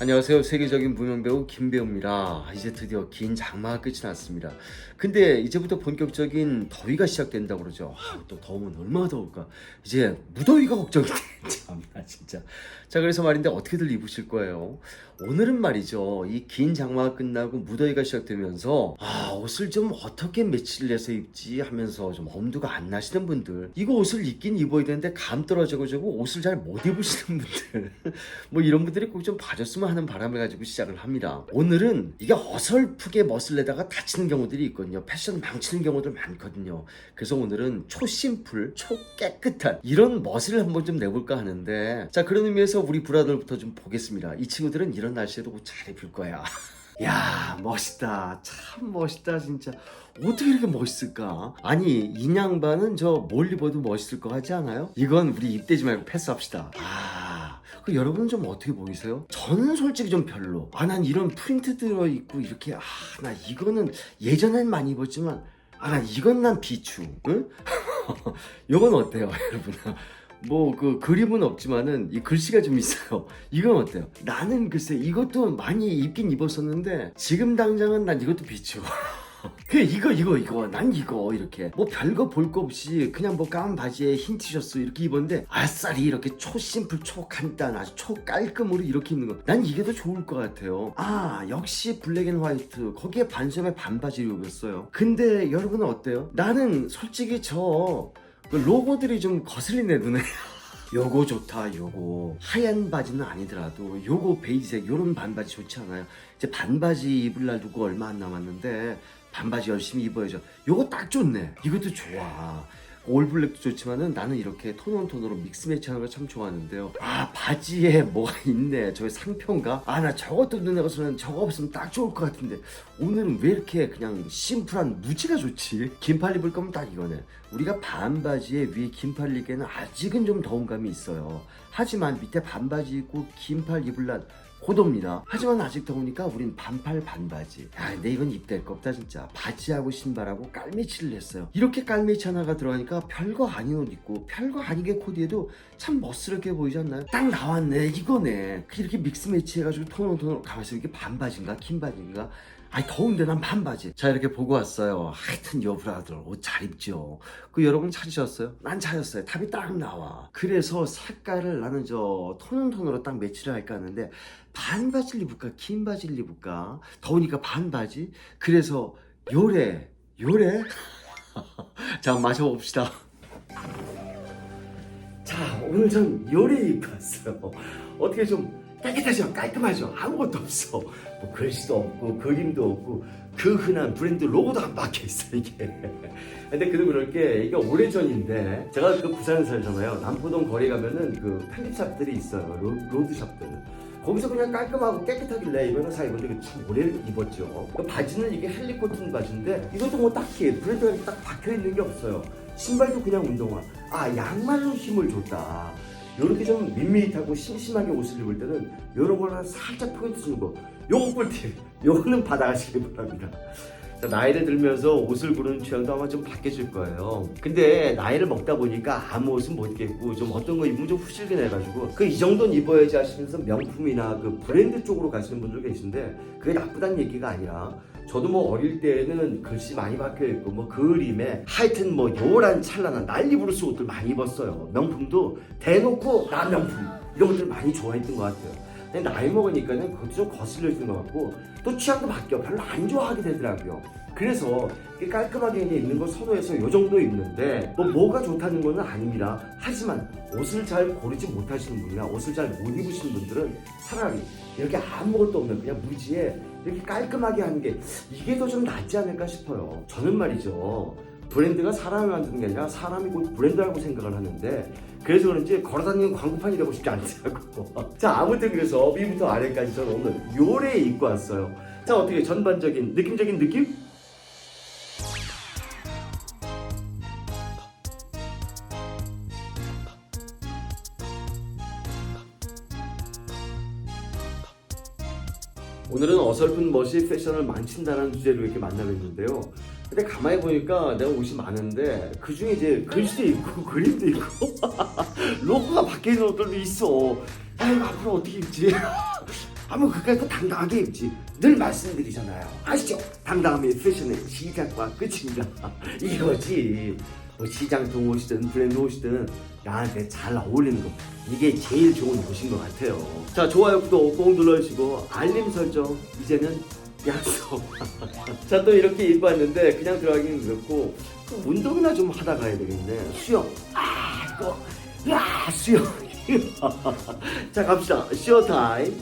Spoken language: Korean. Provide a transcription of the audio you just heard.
안녕하세요. 세계적인 무명 배우 김배우입니다. 이제 드디어 긴 장마가 끝이 났습니다. 근데 이제부터 본격적인 더위가 시작된다고 그러죠. 아, 또 더우면 얼마나 더울까. 이제 무더위가 걱정이 돼. 참나 진짜. 자 그래서 말인데 어떻게들 입으실 거예요? 오늘은 말이죠. 이 긴 장마가 끝나고 무더위가 시작되면서 아 옷을 좀 어떻게 매치를 해서 입지 하면서 좀 엄두가 안 나시는 분들 이거 옷을 입긴 입어야 되는데 감 떨어져가지고 옷을 잘 못 입으시는 분들 뭐 이런 분들이 꼭 좀 봐줬으면 하는 바람을 가지고 시작을 합니다. 오늘은 이게 어설프게 멋을 내다가 다치는 경우들이 있거든요. 패션 망치는 경우들 많거든요. 그래서 오늘은 초심플, 초깨끗한 이런 멋을 한번 좀 내볼까 하는데 자 그런 의미에서 우리 브라더부터 좀 보겠습니다. 이 친구들은 이런 날씨에도 옷 잘 입을 거야. 야 멋있다 참 멋있다 진짜 어떻게 이렇게 멋있을까 아니 인양반은 저 뭘 입어도 멋있을 것 같지 않아요? 이건 우리 입대지 말고 패스합시다 아 그 여러분은 좀 어떻게 보이세요? 저는 솔직히 좀 별로 아 난 이런 프린트 들어있고 이렇게 아 나 이거는 예전엔 많이 입었지만 아나 이건 난 비추 응? 이건 어때요 여러분 뭐그 그림은 없지만은 이 글씨가 좀 있어요. 이건 어때요? 나는 글쎄 이것도 많이 입긴 입었었는데 지금 당장은 난 이것도 비추. 그 이거 이거 이거 난 이거 이렇게 뭐 별거 볼 거 없이 그냥 뭐 까만 바지에 흰 티셔츠 이렇게 입었는데 아싸리 이렇게 초심플 초간단 아주 초깔끔으로 이렇게 입는 거. 난 이게 더 좋을 것 같아요. 아 역시 블랙 앤 화이트. 거기에 반점에 반바지를 입었어요. 근데 여러분은 어때요? 나는 솔직히 저그 로고들이 좀 거슬리네 눈에. 요거 좋다 요거. 하얀 바지는 아니더라도 요거 베이지색 요런 반바지 좋지 않아요? 이제 반바지 입을 날 두고 얼마 안 남았는데 반바지 열심히 입어야죠. 요거 딱 좋네. 이것도 좋아. 올블랙도 좋지만은 나는 이렇게 톤온 톤으로 믹스 매치하는 걸 참 좋아하는데요. 아 바지에 뭐가 있네. 저게 상표인가? 아 나 저것도 눈에 거슬면 저거 없으면 딱 좋을 것 같은데. 오늘은 왜 이렇게 그냥 심플한 무지가 좋지? 긴팔 입을 거면 딱 이거네. 우리가 반바지에 위에 긴팔 입기에는 아직은 좀 더운 감이 있어요. 하지만 밑에 반바지 입고 긴팔 입을 날 고도입니다. 하지만 아직 더우니까 우린 반팔 반바지. 야, 근데 이건 입댈 거 없다 진짜. 바지하고 신발하고 깔매치를 했어요. 이렇게 깔매치 하나가 들어가니까 별거 아닌 옷 입고 별거 아니게 코디해도 참 멋스럽게 보이지 않나요? 딱 나왔네 이거네. 이렇게 믹스 매치 해가지고 톤온톤으로 가만있어 이게 반바지인가 긴 바지인가 아니 더운데 난 반바지. 자 이렇게 보고 왔어요. 하여튼 여브라들 옷 잘 입죠. 그 여러분 찾으셨어요? 난 찾았어요. 답이 딱 나와. 그래서 색깔을 나는 저 톤온톤으로 딱 매치를 할까 하는데 반바지를 입을까 긴 바지를 입을까? 더우니까 반바지? 그래서 요래 요래? 자 마셔봅시다. 자 오늘 전 요래 입고 왔어요. 어떻게 좀 깨끗하죠 깔끔하죠. 아무것도 없어. 뭐 글씨도 없고 그림도 없고 그 흔한 브랜드 로고도 안 박혀 있어 이게. 근데 그도 그럴 게. 이게 오래전인데 제가 그 부산에 살잖아요. 남포동 거리 가면은 그 편집샵들이 있어요. 로, 로드샵들 거기서 그냥 깔끔하고 깨끗하길래 이거는 사 입었는데 참 오래 입었죠. 그 바지는 이게 헬리 코튼 바지인데 이것도 뭐 딱히 브랜드가 딱 박혀 있는 게 없어요. 신발도 그냥 운동화. 아 양말로 힘을 줬다 요렇게 좀 밋밋하고 심심하게 옷을 입을 때는 걸 살짝 포인트 주는 거 요거 꿀팁 요거는 받아가시기 바랍니다. 자, 나이를 들면서 옷을 고르는 취향도 아마 좀 바뀌어질 거예요 근데 나이를 먹다 보니까 아무 옷은 못 입겠고 좀 어떤 거 입으면 좀 후질게 내가지고 그 이 정도는 입어야지 하시면서 명품이나 그 브랜드 쪽으로 가시는 분들 계신데 그게 나쁘다는 얘기가 아니라 저도 뭐 어릴 때는 글씨 많이 박혀 있고 뭐 그림에 하여튼 뭐 요란 찬란한 난리 부르스 옷들 많이 입었어요. 명품도 대놓고 나 명품 이런 것들 많이 좋아했던 것 같아요. 근데 나이 먹으니까는 그것도 좀 거슬려지는 것 같고 또 취향도 바뀌어 별로 안 좋아하게 되더라고요. 그래서 깔끔하게 입는 걸 선호해서 요 정도 입는데 뭐 뭐가 좋다는 건 아닙니다. 하지만 옷을 잘 고르지 못하시는 분이나 옷을 잘 못 입으시는 분들은 차라리 이렇게 아무것도 없는 그냥 무지에 이렇게 깔끔하게 하는 게 이게 더 좀 낫지 않을까 싶어요. 저는 말이죠. 브랜드가 사람을 만드는 게 아니라 사람이 곧 브랜드라고 생각을 하는데 그래서 그런지 걸어다니는 광고판이 되고 싶지 않더라고. 자 아무튼 그래서 위부터 아래까지 저는 오늘 요래 입고 왔어요. 자 어떻게 전반적인 느낌적인 느낌? 오늘은 어설픈 멋이 패션을 망친다는 주제로 이렇게 만나뵙는데요. 근데 가만히 보니까 내가 옷이 많은데 그 중에 이제 글씨도 있고 그림도 있고 로고가 박혀 있는 옷들도 있어. 아 이거 앞으로 어떻게 입지? 한번 그까이 당당하게 입지. 늘 말씀드리잖아요. 아시죠? 당당함이 패션의 시작과 끝입니다. 이거지. 뭐 시장통 옷이든 브랜드 옷이든 나한테 잘 어울리는 거 이게 제일 좋은 옷인 것 같아요. 자 좋아요 구독 꼭 눌러주시고 알림 설정 이제는 약속. 자 또 이렇게 입고 왔는데 그냥 들어가기는 그렇고 그 운동이나 좀 하다 가야 되겠네. 수영. 아 이거 야 수영. 자 갑시다. 쇼 타임.